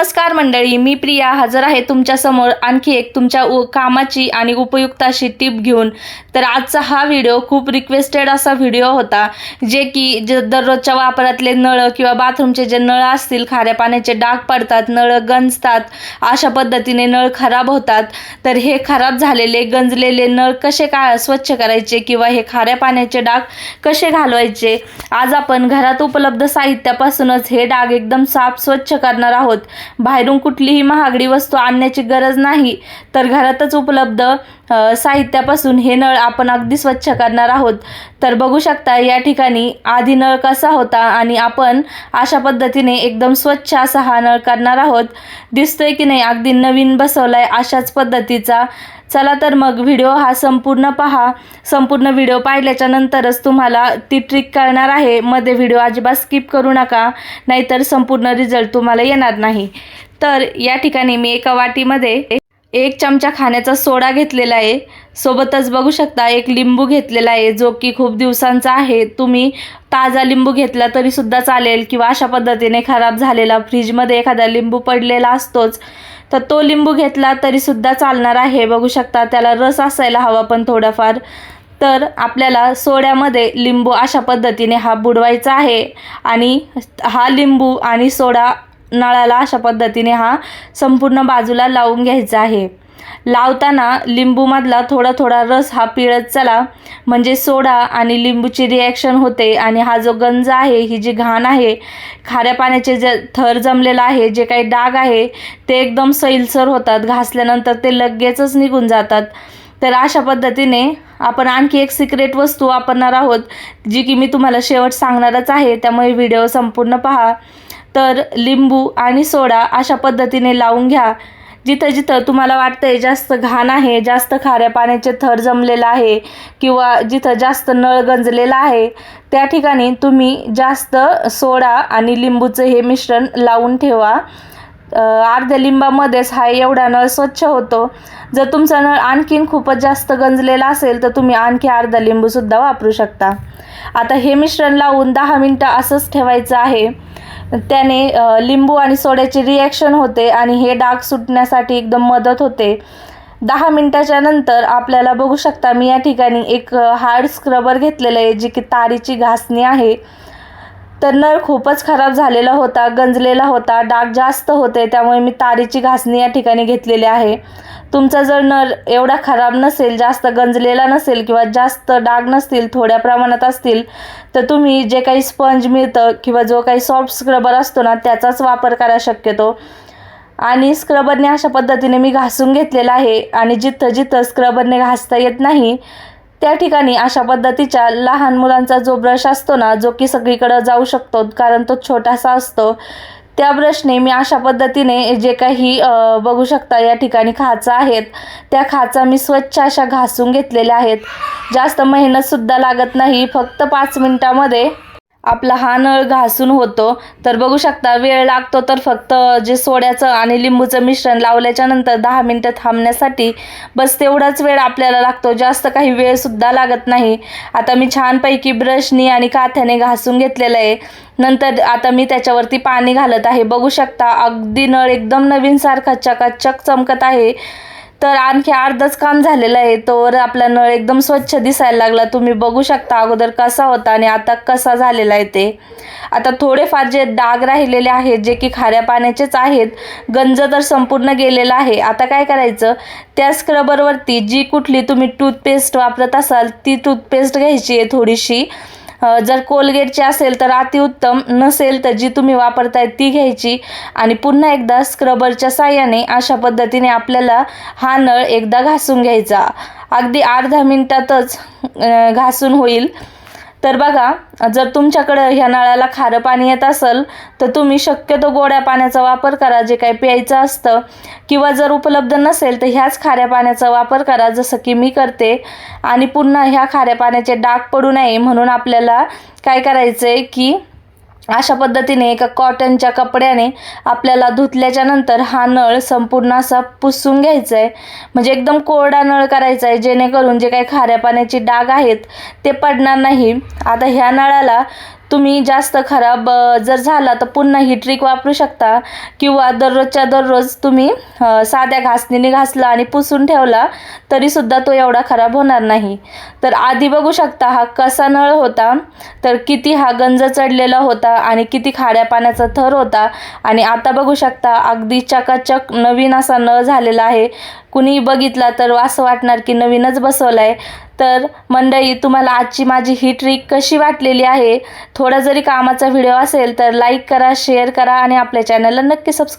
नमस्कार मंडळी मी प्रिया. हजर आहे तुमच्यासमोर आणखी एक तुमच्या उ कामाची आणि उपयुक्त अशी घेऊन. तर आजचा हा व्हिडिओ खूप रिक्वेस्टेड असा व्हिडिओ होता जे की जे दररोजच्या वापरातले नळ किंवा बाथरूमचे जे नळ असतील खाऱ्या पाण्याचे डाग पडतात नळ गंजतात अशा पद्धतीने नळ खराब होतात. तर हे खराब झालेले गंजलेले नळ कसे का स्वच्छ करायचे किंवा हे खाऱ्या पाण्याचे डाग कसे घालवायचे? आज आपण घरात उपलब्ध साहित्यापासूनच हे डाग एकदम साफ स्वच्छ करणार आहोत. बाहेरून कुठलीही महागडी वस्तू आणण्याची गरज नाही. तर घरातच उपलब्ध साहित्यापासून हे नळ आपण अगदी स्वच्छ करणार आहोत. तर बघू शकता या ठिकाणी आधी नळ कसा होता आणि आपण अशा पद्धतीने एकदम स्वच्छ असा हा नळ करणार आहोत. दिसतोय की नाही अगदी नवीन बसवलाय अशाच पद्धतीचा. चला तर मग व्हिडिओ हा संपूर्ण पहा. संपूर्ण व्हिडिओ पाहिल्याच्या नंतरच तुम्हाला ती ट्रिक कळणार आहे. मध्ये व्हिडिओ अजिबात स्किप करू नका नाहीतर संपूर्ण रिझल्ट तुम्हाला येणार नाही. तर या ठिकाणी मी एका वाटीमध्ये एक चमचा खाण्याचा सोडा घेतलेला आहे. सोबतच बघू शकता एक लिंबू घेतलेला आहे जो की खूप दिवसांचा आहे. तुम्ही ताजा लिंबू घेतला तरी सुद्धा चालेल किंवा अशा पद्धतीने खराब झालेला फ्रीजमध्ये एखादा लिंबू पडलेला असतोच. तर तो लिंबू घेतला तरीसुद्धा चालणार आहे. बघू शकता त्याला रस असायला हवा पण थोडाफार. तर आपल्याला सोड्यामध्ये लिंबू अशा पद्धतीने हा बुडवायचा आहे. आणि हा लिंबू आणि सोडा नळाला अशा पद्धतीने हा संपूर्ण बाजूला लावून घ्यायचा आहे. लावताना लिंबूमधला थोडा थोडा रस हा पिळत चला. म्हणजे सोडा आणि लिंबूची रिॲक्शन होते आणि हा जो गंज आहे ही जी घाण आहे खाऱ्या पाण्याचे जे थर जमलेला आहे जे काही डाग आहे ते एकदम सैलसर होतात. घासल्यानंतर ते लगेचच निघून जातात. तर अशा पद्धतीने आपण आणखी एक सिक्रेट वस्तू वापरणार आहोत जी की मी तुम्हाला शेवट सांगणारच आहे. त्यामुळे व्हिडिओ संपूर्ण पहा. तर लिंबू आणि सोडा अशा पद्धतीने लावून घ्या. जिथं जिथं तुम्हाला वाटतंय जास्त घाण आहे जास्त खाऱ्या पाण्याचे थर जमलेलं आहे किंवा जिथं जास्त नळ गंजलेला आहे त्या ठिकाणी तुम्ही जास्त सोडा आणि लिंबूचं हे मिश्रण लावून ठेवा. अर्ध्या लिंबामध्येच हा एवढा नळ स्वच्छ होतो. जर तुमचा नळ आणखीन खूपच जास्त गंजलेला असेल तर तुम्ही आणखी अर्धा लिंबूसुद्धा वापरू शकता. आता हे मिश्रण लावून दहा मिनटं असंच ठेवायचं आहे. त्याने लिंबू आणि सोड्याची रिॲक्शन होते आणि हे डाग सुटण्यासाठी एकदम मदत होते. दहा मिनटाच्या नंतर आपल्याला बघू शकता मी या ठिकाणी एक हार्ड स्क्रबर घेतलेलं आहे जी की तारीची घासणी आहे. तर नळ खूपच खराब झालेला होता गंजलेला होता डाग जास्त होते त्यामुळे मी तारीची घासणी या ठिकाणी घेतलेली आहे. तुमचा जर नळ एवढा खराब नसेल जास्त गंजलेला नसेल किंवा जास्त डाग नसतील थोड्या प्रमाणात असतील तर तुम्ही जे काही स्पंज मिळतं किंवा जो काही सॉफ्ट स्क्रबर असतो ना त्याचाच वापर करा शक्यतो. आणि स्क्रबरने अशा पद्धतीने मी घासून घेतलेला आहे आणि जिथं जिथं स्क्रबरने घासता येत नाही त्या ठिकाणी अशा पद्धतीच्या लहान मुलांचा जो ब्रश असतो ना जो की सगळीकडं जाऊ शकतो कारण तो छोटासा असतो त्या ब्रशने मी अशा पद्धतीने जे काही बघू शकता या ठिकाणी खाचा आहेत त्या खाचा मी स्वच्छ अशा घासून घेतलेल्या आहेत. जास्त मेहनतसुद्धा लागत नाही फक्त पाच मिनटामध्ये आपला हा नळ घासून होतो. तर बघू शकता वेळ लागतो तर फक्त जे सोड्याचं आणि लिंबूचं मिश्रण लावल्याच्या नंतर दहा मिनटं थांबण्यासाठी बस तेवढाच वेळ आपल्याला लागतो. जास्त काही वेळसुद्धा लागत नाही. आता मी छानपैकी ब्रशनी आणि काथ्याने घासून घेतलेलं आहे. नंतर आता मी त्याच्यावरती पाणी घालत आहे. बघू शकता अगदी नळ एकदम नवीनसारखा चकाचक चमकत आहे. तर आणखी अर्धच काम झालेलं आहे. तोवर आपला नळ एकदम स्वच्छ दिसायला लागला. तुम्ही बघू शकता अगोदर कसा होता आणि आता कसा झालेला आहे ते. आता थोडेफार जे डाग राहिलेले आहेत जे की खाऱ्या पाण्याचेच आहेत गंज तर संपूर्ण गेलेला आहे. आता काय करायचं? त्या स्क्रबरवरती जी कुठली तुम्ही टूथपेस्ट वापरत असाल ती टूथपेस्ट घ्यायची आहे थोडीशी. जर कोलगेटची असेल तर अतिउत्तम नसेल तर जी तुम्ही वापरताय ती घ्यायची. आणि पुन्हा एकदा स्क्रबरच्या साह्याने अशा पद्धतीने आपल्याला हा नळ एकदा घासून घ्यायचा. अगदी अर्धा मिनटातच घासून होईल. तर बघा जर तुमच्याकडं ह्या नळाला खारं पाणी येत असेल तर तुम्ही शक्यतो गोड्या पाण्याचा वापर करा जे काही प्यायचं असतं. किंवा जर उपलब्ध नसेल तर ह्याच खाऱ्या पाण्याचा वापर करा जसं की मी करते. आणि पुन्हा ह्या खाऱ्या पाण्याचे डाग पडू नये म्हणून आपल्याला काय करायचं आहे की अशा पद्धतीने एका कॉटनच्या कपड्याने आपल्याला धुतल्याच्या नंतर हा नळ संपूर्ण असा पुसून घ्यायचा आहे म्हणजे एकदम कोरडा नळ करायचा आहे जेणेकरून जे काही खाऱ्या पाण्याची डाग आहेत ते पडणार नाही. आता ह्या नळाला तुम्ही जास्त खराब जर झाला तर पुन्हा ही ट्रिक वापरू शकता. किंवा दररोजच्या दररोज तुम्ही साध्या घासणीने घासला आणि पुसून ठेवला तरीसुद्धा तो एवढा खराब होणार नाही. तर आधी बघू शकता हा कसा नळ होता तर किती हा गंज चढलेला होता आणि किती खाड्या पाण्याचा थर होता. आणि आता बघू शकता अगदी चकाचक नवीन असा नळ झालेला आहे. कुणी बघितला तर असं वाटणार की नवीनच बसवला आहे तर मंडळी तुम्हाला आजची माझी ही ट्रिक कशी वाटलेली आहे? थोडा जरी कामाचा व्हिडिओ असेल तर लाईक करा शेअर करा आणि आपल्या चॅनलला नक्की सबस्क्राईब